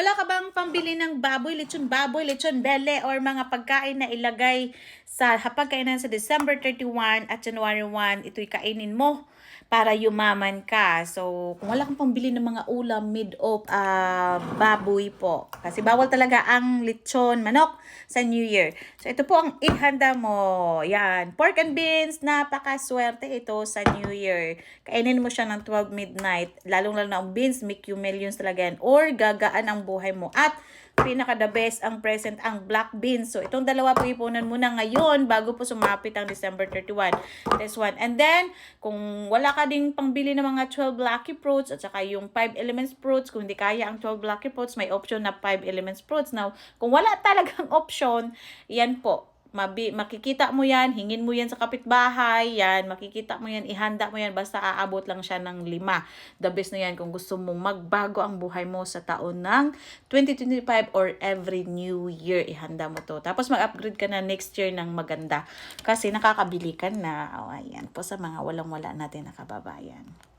Wala ka bang pambili ng baboy, lechon baboy, lechon bele, or mga pagkain na ilagay sa hapagkainan sa December 31 at January 1, ito'y kainin mo para yumaman ka. So, kung wala kang pambili ng mga ulam mid of ah, baboy po. Kasi bawal talaga ang lechon manok sa New Year. So, ito po ang ihanda mo. Yan. Pork and beans. Napakaswerte ito sa New Year. Kainin mo siya ng 12 midnight. Lalong-lalo na ang beans, make you millions talaga yan. Or gagaan ang buhay mo. At pinaka the best ang present ang black beans. So itong dalawa po ipunan muna ngayon bago po sumapit ang December 31. This one. And then kung wala ka ding pangbili ng mga 12 lucky fruits at saka yung 5 elements fruits, kung hindi kaya ang 12 lucky fruits, may option na 5 elements fruits. Now, kung wala talagang option, yan po mabi, makikita mo yan, hingin mo yan sa kapitbahay, yan, makikita mo yan, ihanda mo yan, basta aabot lang siya ng lima. The best na yan kung gusto mong magbago ang buhay mo sa taon ng 2025 or every new year, ihanda mo to. Tapos mag-upgrade ka na next year ng maganda. Kasi nakakabili ka na. O, ayan po sa mga walang-wala natin na kababayan.